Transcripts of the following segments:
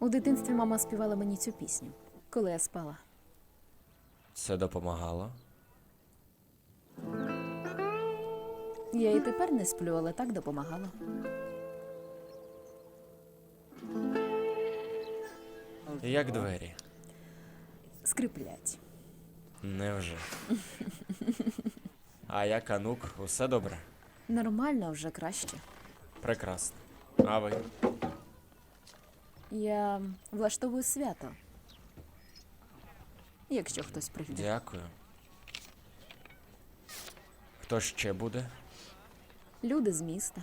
У дитинстві мама співала мені цю пісню, коли я спала. Це допомагало? Я і тепер не сплю, але так допомагало. Як двері? Скриплять. Невже. А як Анук, усе добре? Нормально вже краще. Прекрасно. А ви? Я влаштовую свято. Якщо хтось прийде. Дякую. Хто ще буде? Люди з міста.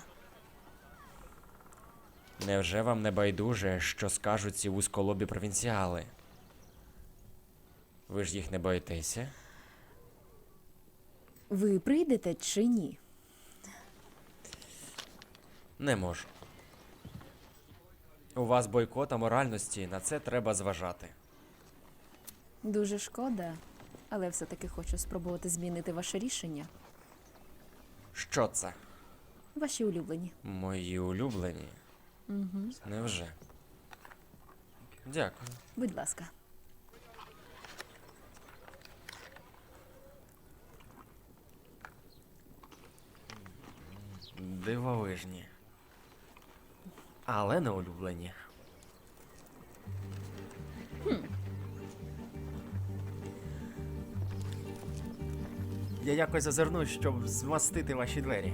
Невже вам не байдуже, що скажуть ці вузьколобі провінціали? Ви ж їх не боїтеся? Ви прийдете чи ні? Не можу. У вас бойкот аморальності, на це треба зважати. Дуже шкода, але все-таки хочу спробувати змінити ваше рішення. Що це? Ваші улюблені. Мої улюблені? Угу. Невже? Дякую. Будь ласка. Дивовижні. Але не улюблені. Я якось зазирну, щоб змастити ваші двері.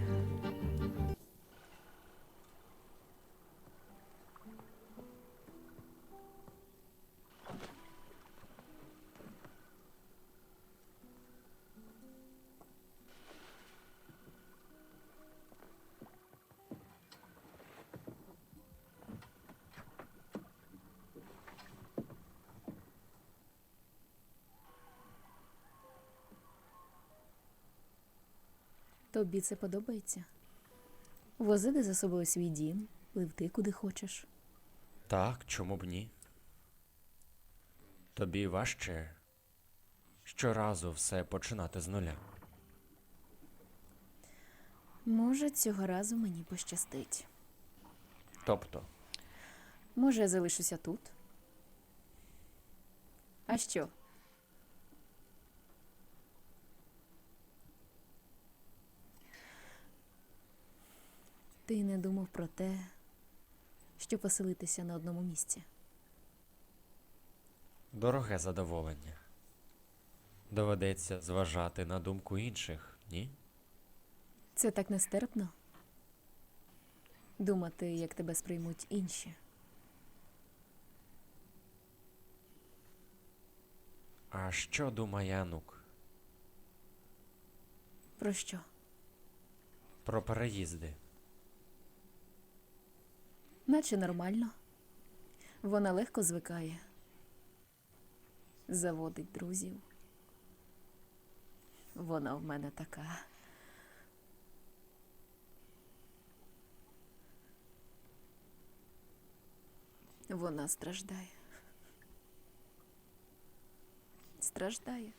Тобі це подобається? Возити за собою свій дім, пливти куди хочеш. Так, чому б ні? Тобі важче щоразу все починати з нуля. Може, цього разу мені пощастить. Тобто, Може, я залишуся тут? А що? Ти не думав про те, що поселитися на одному місці. дороге задоволення. Доведеться зважати на думку інших, ні? Це так нестерпно. Думати, як тебе сприймуть інші. А що думає Анук Про що? про переїзди? Наче нормально. Вона легко звикає. Заводить друзів. Вона в мене така. Вона страждає. Страждає.